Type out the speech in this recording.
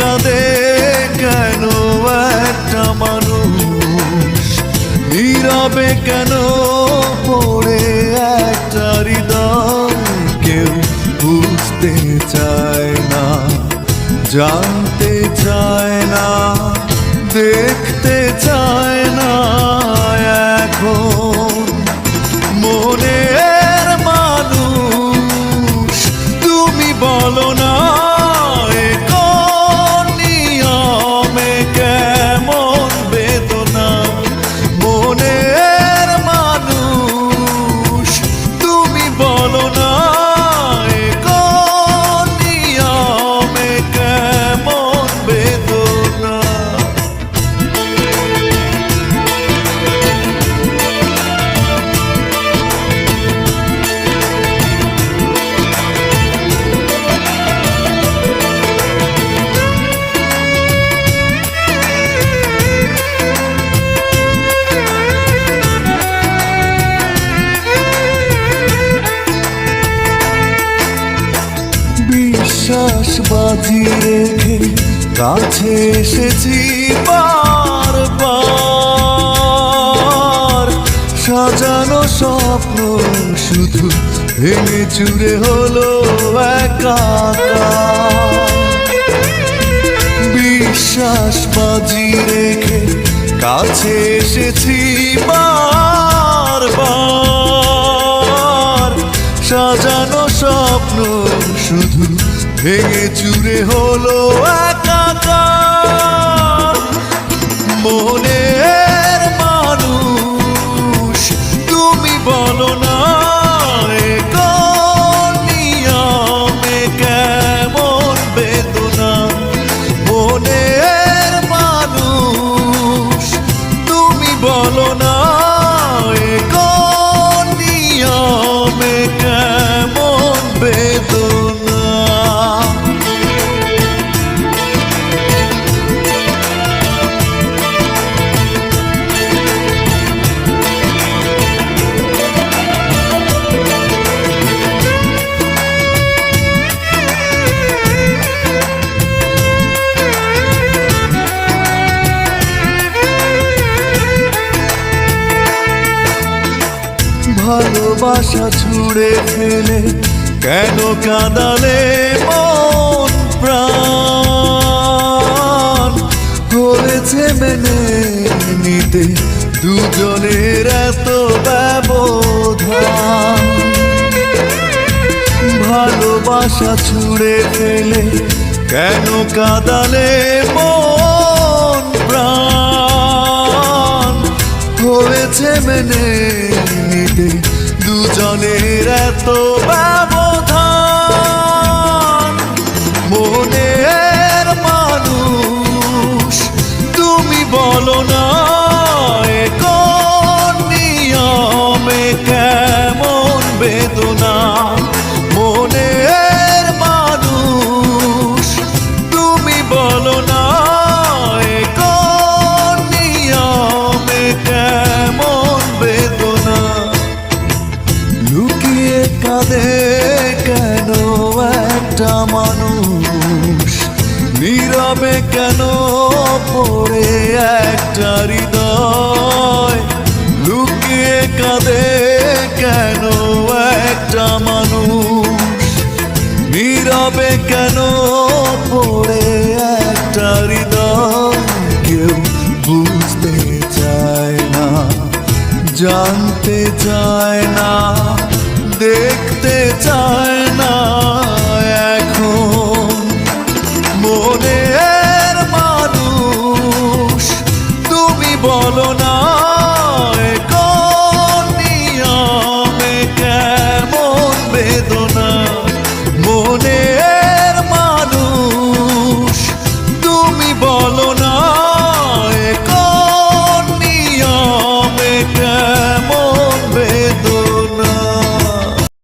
কাঁদে কেন একটা মানুষ? নীরবে কেন পড়ে একটা হৃদয়? কেউ বুঝতে চায় না, জানতে চায় না দেখতে বিশ্বাস বাজি রেখে কাছে এসেছি বারবার। সাজানো স্বপ্ন শুধু ভেঙে চুরে হলো একাকার। বিশ্বাস বাজি রেখে কাছে ভেঙে চুরে হলো একাকার ভালোবাসা ছুড়ে ফেলে, কেন কাঁদালে মন প্রাণ? হয়েছে মেনে নিতে দুজনের এত ব্যবধান। ভালোবাসা ছুড়ে ফেলে, কেন কাঁদালে মন প্রাণ? হয়েছে মেনে দুজনের এত ব্যবধান কাঁদে কেন? একটা মানুষ নীরবে কেন পড়ে? একটা হৃদয় লুকিয়ে কাঁদে কেন? একটা মানুষ নীরবে কেন পড়ে? একটা হৃদয় কেউ বুঝতে চায় না, জানতে চায় না। দেখতে চায় না।